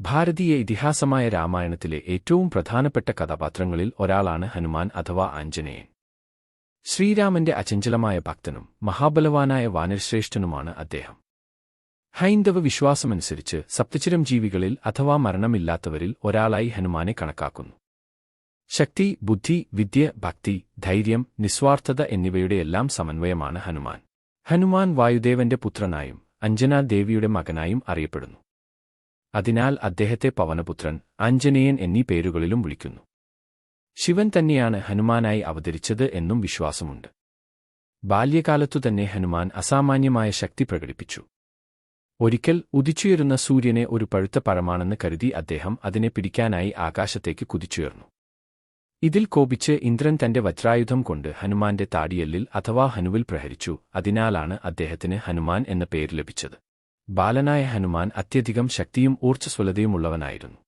ഭാരതീയ ഇതിഹാസമായ രാമായണത്തിലെ ഏറ്റവും പ്രധാനപ്പെട്ട കഥാപാത്രങ്ങളിൽ ഒരാളാണ് ഹനുമാൻ അഥവാ ആഞ്ജനേയൻ. ശ്രീരാമന്റെ അചഞ്ചലമായ ഭക്തനും മഹാബലവാനായ വാനരശ്രേഷ്ഠനുമാണ് അദ്ദേഹം. ഹൈന്ദവ വിശ്വാസമനുസരിച്ച് സപ്തചിരം ജീവികളിൽ അഥവാ മരണമില്ലാത്തവരിൽ ഒരാളായി ഹനുമാനെ കണക്കാക്കുന്നു. ശക്തി ബുദ്ധി വിദ്യ ഭക്തി ധൈര്യം നിസ്വാർത്ഥത എന്നിവയുടെയെല്ലാം സമന്വയമാണ് ഹനുമാൻ. ഹനുമാൻ വായുദേവന്റെ പുത്രനായും അഞ്ജനാ ദേവിയുടെ മകനായും അറിയപ്പെടുന്നു. അതിനാൽ അദ്ദേഹത്തെ പവനപുത്രൻ അഞ്ജനേയൻ എന്നീ പേരുകളിലും വിളിക്കുന്നു. ശിവൻ തന്നെയാണ് ഹനുമാനായി അവതരിച്ചത് എന്നും വിശ്വാസമുണ്ട്. ബാല്യകാലത്തുതന്നെ ഹനുമാൻ അസാമാന്യമായ ശക്തി പ്രകടിപ്പിച്ചു. ഒരിക്കൽ ഉദിച്ചുയരുന്ന സൂര്യനെ ഒരു പഴുത്ത പഴമാണെന്ന് കരുതി അദ്ദേഹം അതിനെ പിടിക്കാനായി ആകാശത്തേക്ക് കുതിച്ചുയർന്നു. ഇതിൽ കോപിച്ച് ഇന്ദ്രൻ തന്റെ വജ്രായുധം കൊണ്ട് ഹനുമാന്റെ താടിയല്ലിൽ അഥവാ ഹനുവിൽ പ്രഹരിച്ചു അതിനാലാണ് അദ്ദേഹത്തിന് ഹനുമാൻ എന്ന പേര് ലഭിച്ചത്. ബാലനായ ഹനുമാൻ അത്യധികം ശക്തിയും ഊർജസ്വലതയുമുള്ളവനായിരുന്നു.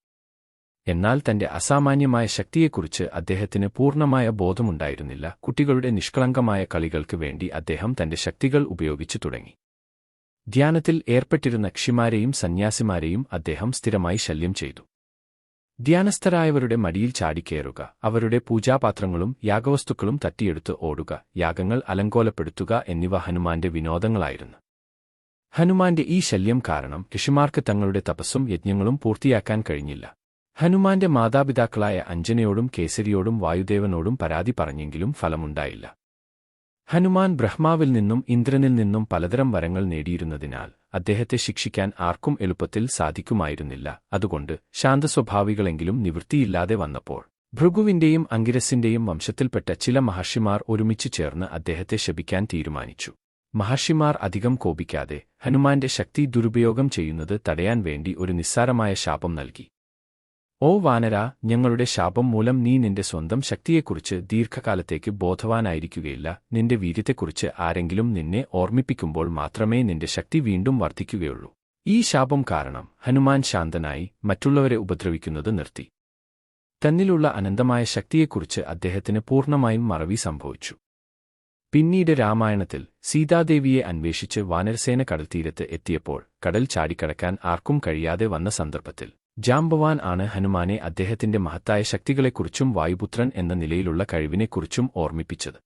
എന്നാൽ തന്റെ അസാമാന്യമായ ശക്തിയെക്കുറിച്ച് അദ്ദേഹത്തിന് പൂർണമായ ബോധമുണ്ടായിരുന്നില്ല. കുട്ടികളുടെ നിഷ്കളങ്കമായ കളികൾക്ക് വേണ്ടി അദ്ദേഹം തന്റെ ശക്തികൾ ഉപയോഗിച്ചു തുടങ്ങി. ധ്യാനത്തിൽ ഏർപ്പെട്ടിരുന്ന ക്ഷിമാരെയും സന്യാസിമാരെയും അദ്ദേഹം സ്ഥിരമായി ശല്യം ചെയ്തു. ധ്യാനസ്ഥരായവരുടെ മടിയിൽ ചാടിക്കേറുക അവരുടെ പൂജാപാത്രങ്ങളും യാഗവസ്തുക്കളും തട്ടിയെടുത്ത് ഓടുക യാഗങ്ങൾ അലങ്കോലപ്പെടുത്തുക എന്നിവ ഹനുമാന്റെ വിനോദങ്ങളായിരുന്നു. ഹനുമാന്റെ ഈ ശല്യം കാരണം ഋഷിമാർക്ക് തങ്ങളുടെ തപസ്സും യജ്ഞങ്ങളും പൂർത്തിയാക്കാൻ കഴിഞ്ഞില്ല. ഹനുമാന്റെ മാതാപിതാക്കളായ അഞ്ജനയോടും കേസരിയോടും വായുദേവനോടും പരാതി പറഞ്ഞെങ്കിലും ഫലമുണ്ടായില്ല. ഹനുമാൻ ബ്രഹ്മാവിൽ നിന്നും ഇന്ദ്രനിൽ നിന്നും പലതരം വരങ്ങൾ നേടിയിരുന്നതിനാൽ അദ്ദേഹത്തെ ശിക്ഷിക്കാൻ ആർക്കും എളുപ്പത്തിൽ സാധിക്കുമായിരുന്നില്ല. അതുകൊണ്ട് ശാന്തസ്വഭാവികളെങ്കിലും നിവൃത്തിയില്ലാതെ വന്നപ്പോൾ ഭൃഗുവിന്റെയും അങ്കിരസിന്റെയും വംശത്തിൽപ്പെട്ട ചില മഹർഷിമാർ ഒരുമിച്ച് ചേർന്ന് അദ്ദേഹത്തെ ശപിക്കാൻ തീരുമാനിച്ചു. മഹർഷിമാർ അധികം കോപിക്കാതെ ഹനുമാന്റെ ശക്തി ദുരുപയോഗം ചെയ്യുന്നത് തടയാൻ വേണ്ടി ഒരു നിസ്സാരമായ ശാപം നൽകി. ഓ വാനര ഞങ്ങളുടെ ശാപം മൂലം നീ നിന്റെ സ്വന്തം ശക്തിയെക്കുറിച്ച് ദീർഘകാലത്തേക്ക് ബോധവാനായിരിക്കുകയില്ല. നിന്റെ വീര്യത്തെക്കുറിച്ച് ആരെങ്കിലും നിന്നെ ഓർമ്മിപ്പിക്കുമ്പോൾ മാത്രമേ നിന്റെ ശക്തി വീണ്ടും വർദ്ധിക്കുകയുള്ളൂ. ഈ ശാപം കാരണം ഹനുമാൻ ശാന്തനായി മറ്റുള്ളവരെ ഉപദ്രവിക്കുന്നത് നിർത്തി. തന്നിലുള്ള അനന്തമായ ശക്തിയെക്കുറിച്ച് അദ്ദേഹത്തിന് പൂർണമായും മറവി സംഭവിച്ചു. പിന്നീട് രാമായണത്തിൽ സീതാദേവിയെ അന്വേഷിച്ച് വാനരസേന കടൽത്തീരത്ത് എത്തിയപ്പോൾ കടൽ ചാടിക്കടക്കാൻ ആർക്കും കഴിയാതെ വന്ന സന്ദർഭത്തിൽ ജാംബവാൻ ആണ് ഹനുമാനെ അദ്ദേഹത്തിന്റെ മഹത്തായ ശക്തികളെക്കുറിച്ചും വായുപുത്രൻ എന്ന നിലയിലുള്ള കഴിവിനെക്കുറിച്ചും ഓർമ്മിപ്പിച്ചത്.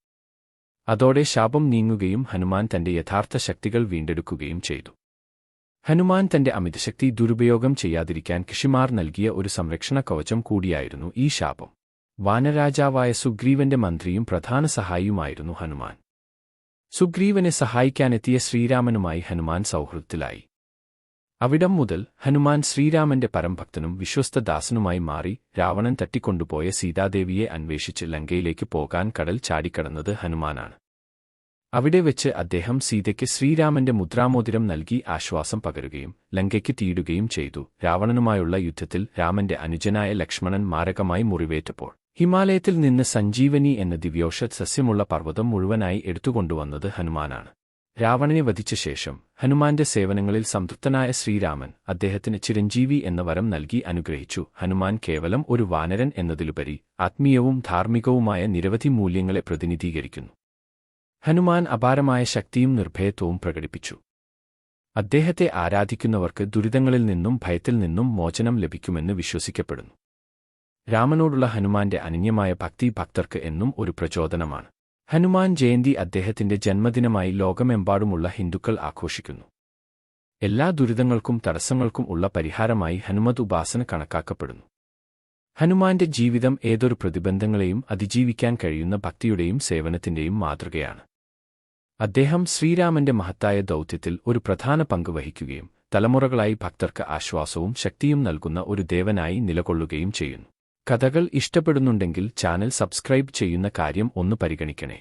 അതോടെ ശാപം നീങ്ങുകയും ഹനുമാൻ തന്റെ യഥാർത്ഥ ശക്തികൾ വീണ്ടെടുക്കുകയും ചെയ്തു. ഹനുമാൻ തന്റെ അമിതശക്തി ദുരുപയോഗം ചെയ്യാതിരിക്കാൻ കിഷിമാർ നൽകിയ ഒരു സംരക്ഷണ കവചം കൂടിയായിരുന്നു ഈ ശാപം. വാനരാജാവായ സുഗ്രീവന്റെ മന്ത്രിയും പ്രധാന സഹായിയുമായിരുന്നു ഹനുമാൻ. സുഗ്രീവനെ സഹായിക്കാനെത്തിയ ശ്രീരാമനുമായി ഹനുമാൻ സൗഹൃദത്തിലായി. അവിടം മുതൽ ഹനുമാൻ ശ്രീരാമന്റെ പരംഭക്തനും വിശ്വസ്തദാസനുമായി മാറി രാവണൻ തട്ടിക്കൊണ്ടുപോയ സീതാദേവിയെ അന്വേഷിച്ച് ലങ്കയിലേക്ക് പോകാൻ കടൽ ചാടിക്കടന്നത് ഹനുമാനാണ്. അവിടെ വെച്ച് അദ്ദേഹം സീതയ്ക്ക് ശ്രീരാമന്റെ മുദ്രാമോതിരം നൽകി ആശ്വാസം പകരുകയും ലങ്കയ്ക്ക് തീടുകയും ചെയ്തു. രാവണനുമായുള്ള യുദ്ധത്തിൽ രാമന്റെ അനുജനായ ലക്ഷ്മണൻ മാരകമായി മുറിവേറ്റപ്പോൾ ഹിമാലയത്തിൽ നിന്ന് സഞ്ജീവനി എന്ന ദിവ്യോഷത് സസ്യമുള്ള പർവതം മുഴുവനായി എടുത്തുകൊണ്ടുവന്നത് ഹനുമാനാണ്. രാവണനെ വധിച്ച ശേഷം ഹനുമാന്റെ സേവനങ്ങളിൽ സംതൃപ്തനായ ശ്രീരാമൻ അദ്ദേഹത്തിന് ചിരഞ്ജീവി എന്ന വരം നൽകി അനുഗ്രഹിച്ചു. ഹനുമാൻ കേവലം ഒരു വാനരൻ എന്നതിലുപരി ആത്മീയവും ധാർമ്മികവുമായ നിരവധി മൂല്യങ്ങളെ പ്രതിനിധീകരിക്കുന്നു. ഹനുമാൻ അപാരമായ ശക്തിയും നിർഭയത്വവും പ്രകടിപ്പിച്ചു. അദ്ദേഹത്തെ ആരാധിക്കുന്നവർക്ക് ദുരിതങ്ങളിൽ നിന്നും ഭയത്തിൽ നിന്നും മോചനം ലഭിക്കുമെന്ന് വിശ്വസിക്കപ്പെടുന്നു. രാമനോടുള്ള ഹനുമാന്റെ അനന്യമായ ഭക്തി ഭക്തർക്ക് എന്നും ഒരു പ്രചോദനമാണ്. ഹനുമാൻ ജയന്തി അദ്ദേഹത്തിന്റെ ജന്മദിനമായി ലോകമെമ്പാടുമുള്ള ഹിന്ദുക്കൾ ആഘോഷിക്കുന്നു. എല്ലാ ദുരിതങ്ങൾക്കും തടസ്സങ്ങൾക്കും ഉള്ള പരിഹാരമായി ഹനുമത് ഉപാസന കണക്കാക്കപ്പെടുന്നു. ഹനുമാന്റെ ജീവിതം ഏതൊരു പ്രതിബന്ധങ്ങളെയും അതിജീവിക്കാൻ കഴിയുന്ന ഭക്തിയുടെയും സേവനത്തിന്റെയും മാതൃകയാണ്. അദ്ദേഹം ശ്രീരാമന്റെ മഹത്തായ ദൗത്യത്തിൽ ഒരു പ്രധാന പങ്ക് വഹിക്കുകയും തലമുറകളായി ഭക്തർക്ക് ആശ്വാസവും ശക്തിയും നൽകുന്ന ഒരു ദേവനായി നിലകൊള്ളുകയും ചെയ്യുന്നു. കഥകൾ ഇഷ്ടപ്പെടുന്നുണ്ടെങ്കിൽ ചാനൽ സബ്സ്ക്രൈബ് ചെയ്യുന്ന കാര്യം ഒന്ന് പരിഗണിക്കണേ.